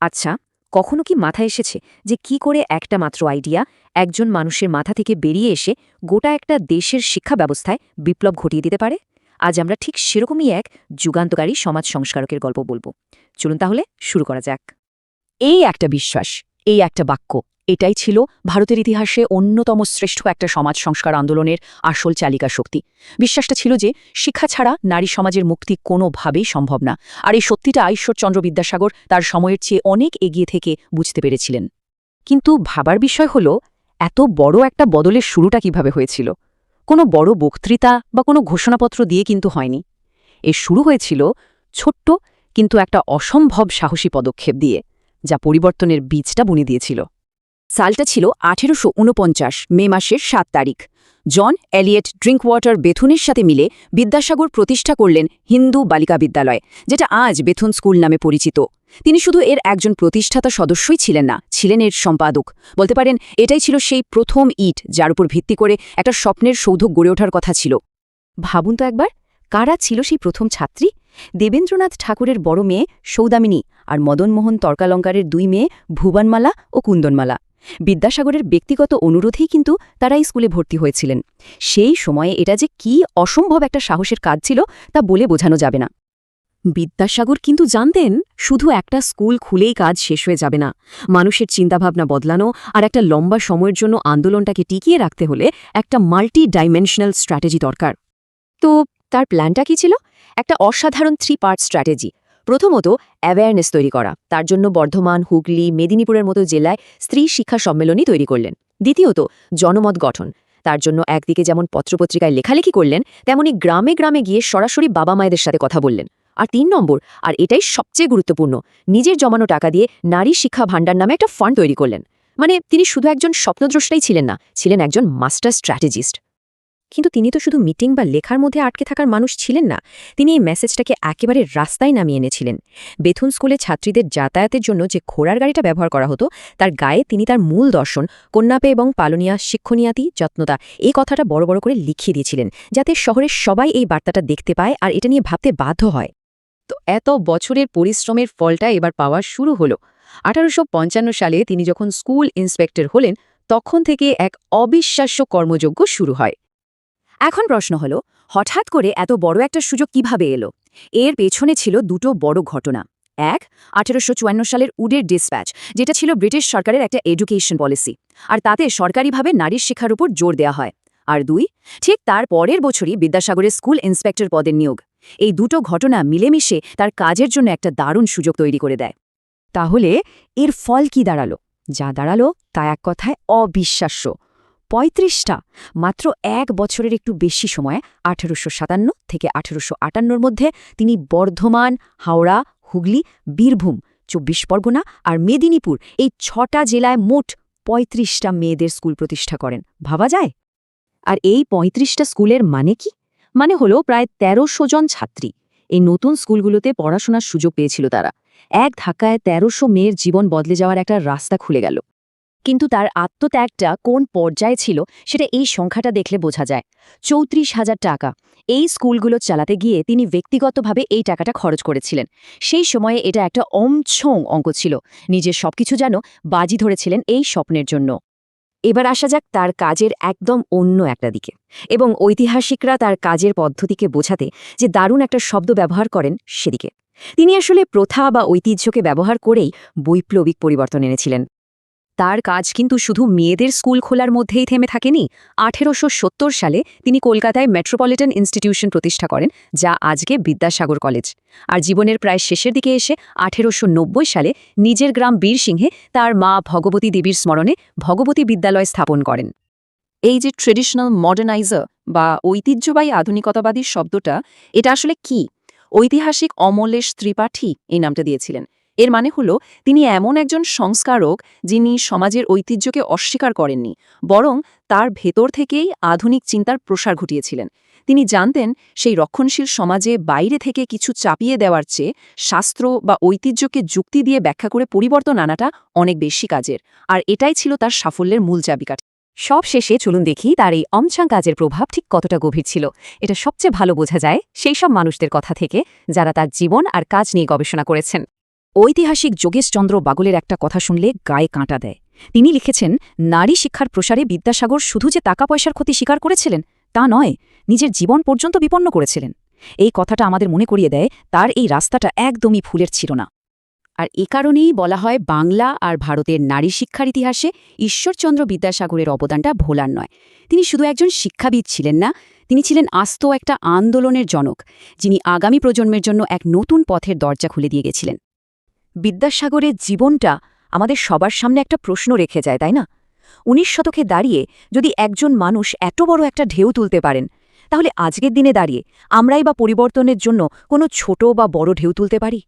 আচ্ছা কখনো কি মাথায় এসেছে যে কি করে একটা মাত্র আইডিয়া একজন মানুষের মাথা থেকে বেরিয়ে এসে গোটা একটা দেশের শিক্ষা ব্যবস্থায় বিপ্লব ঘটিয়ে দিতে পারে? আজ আমরা ঠিক সেরকমই এক যুগান্তকারী সমাজ সংস্কারকের গল্প বলব। চলুন তাহলে শুরু করা যাক। এই একটা বিশ্বাস, এই একটা বাক্য এটাই ছিল ভারতের ইতিহাসে অন্যতম শ্রেষ্ঠ একটা সমাজ সংস্কার আন্দোলনের আসল চালিকা শক্তি। বিশ্বাসটা ছিল যে শিক্ষা ছাড়া নারী সমাজের মুক্তি কোনোভাবেই সম্ভব না। আর এই সত্যিটা ঈশ্বরচন্দ্র বিদ্যাসাগর তার সময়ের চেয়ে অনেক এগিয়ে থেকে বুঝতে পেরেছিলেন। কিন্তু ভাবার বিষয় হল, এত বড় একটা বদলের শুরুটা কীভাবে হয়েছিল? কোনো বড় বক্তৃতা বা কোনো ঘোষণাপত্র দিয়ে কিন্তু হয়নি। এর শুরু হয়েছিল ছোট্ট কিন্তু একটা অসম্ভব সাহসী পদক্ষেপ দিয়ে, যা পরিবর্তনের বীজটা বুনে দিয়েছিল। সালটা ছিল আঠেরোশো উনপঞ্চাশ মে মাসের সাত তারিখ। জন এলিয়েট ড্রিঙ্ক ওয়াটার বেথুনের সাথে মিলে বিদ্যাসাগর প্রতিষ্ঠা করলেন হিন্দু বালিকা বিদ্যালয়, যেটা আজ বেথুন স্কুল নামে পরিচিত। তিনি শুধু এর একজন প্রতিষ্ঠাতা সদস্যই ছিলেন না, ছিলেন এর সম্পাদক। বলতে পারেন, এটাই ছিল সেই প্রথম ইট যার উপর ভিত্তি করে একটা স্বপ্নের সৌধ গড়ে ওঠার কথা ছিল। ভাবুন তো একবার, কারা ছিল সেই প্রথম ছাত্রী? দেবেন্দ্রনাথ ঠাকুরের বড় মেয়ে সৌদামিনী আর মদনমোহন তর্কালঙ্কারের দুই মেয়ে ভুবনমালা ও কুন্দনমালা। বিদ্যাসাগরের ব্যক্তিগত অনুরোধেই কিন্তু তারা স্কুলে ভর্তি হয়েছিলেন। সেই সময়ে এটা যে কি অসম্ভব একটা সাহসের কাজ ছিল তা বলে বোঝানো যাবে না। বিদ্যাসাগর কিন্তু জানতেন শুধু একটা স্কুল খুলেই কাজ শেষ হয়ে যাবে না। মানুষের চিন্তাভাবনা বদলানো আর একটা লম্বা সময়ের জন্য আন্দোলনটাকে টিকিয়ে রাখতে হলে একটা মাল্টি ডাইমেনশনাল স্ট্র্যাটেজি দরকার। তো তার প্ল্যানটা কি ছিল? একটা অসাধারণ থ্রি পার্ট স্ট্র্যাটেজি প্রথমত অ্যাওয়ারনেস তৈরি করা। তার জন্য বর্ধমান, হুগলি, মেদিনীপুরের মতো জেলায় স্ত্রী শিক্ষা সম্মেলনী তৈরি করলেন। দ্বিতীয়ত, জনমত গঠন। তার জন্য একদিকে যেমন পত্রপত্রিকায় লেখালেখি করলেন, তেমনি গ্রামে গ্রামে গিয়ে সরাসরি বাবা মায়েদের সাথে কথা বললেন। আর তিন নম্বর, আর এটাই সবচেয়ে গুরুত্বপূর্ণ, নিজের জমানো টাকা দিয়ে নারী শিক্ষা ভাণ্ডার নামে একটা ফান্ড তৈরি করলেন। মানে তিনি শুধু একজন স্বপ্নদ্রষ্টাই ছিলেন না, ছিলেন একজন মাস্টার স্ট্র্যাটেজিস্ট কিন্তু তিনি তো শুধু মিটিং বা লেখার মধ্যে আটকে থাকার মানুষ ছিলেন না, তিনি এই মেসেজটাকে একেবারে রাস্তায় নামিয়ে এনেছিলেন। বেথুন স্কুলে ছাত্রীদের যাতায়াতের জন্য যে ঘোড়ার গাড়িটা ব্যবহার করা হতো, তার গায়ে তিনি তার মূল দর্শন, কন্যাপে এবং পালনিয়া শিক্ষণীয়াতি, যত্নতা, এই কথাটা বড় বড় করে লিখিয়ে দিয়েছিলেন, যাতে শহরের সবাই এই বার্তাটা দেখতে পায় আর এটা নিয়ে ভাবতে বাধ্য হয়। তো এত বছরের পরিশ্রমের ফলটা এবার পাওয়া শুরু হলো। আঠারোশো পঞ্চান্ন সালে তিনি যখন স্কুল ইন্সপেক্টর হলেন, তখন থেকে এক অবিশ্বাস্য কর্মযোগ্য শুরু হয়। এখন প্রশ্ন হল, হঠাৎ করে এত বড় একটা সুযোগ কীভাবে এলো? এর পেছনে ছিল দুটো বড় ঘটনা। এক, আঠেরোশো সালের উডের ডিসপ্যাচ, যেটা ছিল ব্রিটিশ সরকারের একটা এডুকেশন পলিসি, আর তাতে সরকারিভাবে নারীর শিক্ষার উপর জোর দেওয়া হয়। আর দুই, ঠিক তার পরের বছরই বিদ্যাসাগরের স্কুল ইন্সপেক্টর পদের নিয়োগ। এই দুটো ঘটনা মিলেমিশে তার কাজের জন্য একটা দারুণ সুযোগ তৈরি করে দেয়। তাহলে এর ফল কি দাঁড়াল? যা দাঁড়াল তা এক কথায় অবিশ্বাস্য। পঁয়ত্রিশটা, মাত্র এক বছরের একটু বেশি সময়, আঠেরোশো সাতান্ন থেকে আঠেরোশো আটান্নর মধ্যে তিনি বর্ধমান, হাওড়া, হুগলি, বীরভূম, চব্বিশ পরগনা আর মেদিনীপুর এই ছটা জেলায় মোট পঁয়ত্রিশটা মেয়েদের স্কুল প্রতিষ্ঠা করেন। ভাবা যায়? আর এই পঁয়ত্রিশটা স্কুলের মানে কি? মানে হলো প্রায় তেরোশো জন ছাত্রী। এই নতুন স্কুলগুলোতে পড়াশোনার সুযোগ পেয়েছিল তারা। এক ধাক্কায় তেরোশো মেয়ের জীবন বদলে যাওয়ার একটা রাস্তা খুলে গেল। কিন্তু তার আত্মত্যাগটা কোন পর্যায়ে ছিল সেটা এই সংখ্যাটা দেখলে বোঝা যায়। চৌত্রিশ হাজার টাকা। এই স্কুলগুলো চালাতে গিয়ে তিনি ব্যক্তিগতভাবে এই টাকাটা খরচ করেছিলেন। সেই সময়ে এটা একটা অমছং অঙ্ক ছিল। নিজের সবকিছু যেন বাজি ধরেছিলেন এই স্বপ্নের জন্য। এবার আসা যাক তার কাজের একদম অন্য একটা দিকে। এবং ঐতিহাসিকরা তার কাজের পদ্ধতিকে বোঝাতে যে দারুণ একটা শব্দ ব্যবহার করেন সেদিকে। তিনি আসলে প্রথা বা ঐতিহ্যকে ব্যবহার করেই বৈপ্লবিক পরিবর্তন এনেছিলেন। তার কাজ কিন্তু শুধু মেয়েদের স্কুল খোলার মধ্যেই থেমে থাকেনি। আঠেরোশো সত্তর সালে তিনি কলকাতায় মেট্রোপলিটন ইনস্টিটিউশন প্রতিষ্ঠা করেন, যা আজকে বিদ্যাসাগর কলেজ। আর জীবনের প্রায় শেষের দিকে এসে আঠেরোশো নব্বই সালে নিজের গ্রাম বীরসিংহে তার মা ভগবতী দেবীর স্মরণে ভগবতী বিদ্যালয় স্থাপন করেন। এই যে ট্রেডিশনাল মডার্নাইজার বা ঐতিহ্যবাহী আধুনিকতাবাদী শব্দটা, এটা আসলে কি? ঐতিহাসিক অমলেশ ত্রিপাঠী এই নামটা দিয়েছিলেন। এর মানে হল, তিনি এমন একজন সংস্কারক যিনি সমাজের ঐতিহ্যকে অস্বীকার করেননি, বরং তার ভেতর থেকেই আধুনিক চিন্তার প্রসার ঘটিয়েছিলেন। তিনি জানতেন সেই রক্ষণশীল সমাজে বাইরে থেকে কিছু চাপিয়ে দেওয়ার চেয়ে শাস্ত্র বা ঐতিহ্যকে যুক্তি দিয়ে ব্যাখ্যা করে পরিবর্তন আনাটা অনেক বেশি কাজের, আর এটাই ছিল তার সাফল্যের মূল চাবিকাঠি। সব শেষে চলুন দেখি তার এই অমছাং কাজের প্রভাব ঠিক কতটা গভীর ছিল। এটা সবচেয়ে ভালো বোঝা যায় সেই সব মানুষদের কথা থেকে, যারা তার জীবন আর কাজ নিয়ে গবেষণা করেছেন। ঐতিহাসিক যোগেশচন্দ্র বাগলের একটা কথা শুনলে গায়ে কাঁটা দেয়। তিনি লিখেছেন, নারী শিক্ষার প্রসারে বিদ্যাসাগর শুধু যে টাকা পয়সার ক্ষতি স্বীকার করেছিলেন, তা নয়, নিজের জীবন পর্যন্ত বিপন্ন করেছিলেন। এই কথাটা আমাদের মনে করিয়ে দেয়, তার এই রাস্তাটা একদমই ফুলের ছিল না আর এ কারণেই বলা হয়, বাংলা আর ভারতের নারী শিক্ষার ইতিহাসে ঈশ্বরচন্দ্র বিদ্যাসাগরের অবদানটা ভোলার নয়। তিনি শুধু একজন শিক্ষাবিদ ছিলেন না, তিনি ছিলেন আস্ত একটা আন্দোলনের জনক, যিনি আগামী প্রজন্মের জন্য এক নতুন পথের দরজা খুলে দিয়ে গেছিলেন। বিদ্যাসাগরের জীবনটা আমাদের সবার সামনে একটা প্রশ্ন রেখে যায়, তাই না? উনিশ শতকে দাঁড়িয়ে যদি একজন মানুষ এত বড় একটা ঢেউ তুলতে পারেন, তাহলে আজকের দিনে দাঁড়িয়ে আমরাই বা পরিবর্তনের জন্য কোনো ছোট বা বড় ঢেউ তুলতে পারি?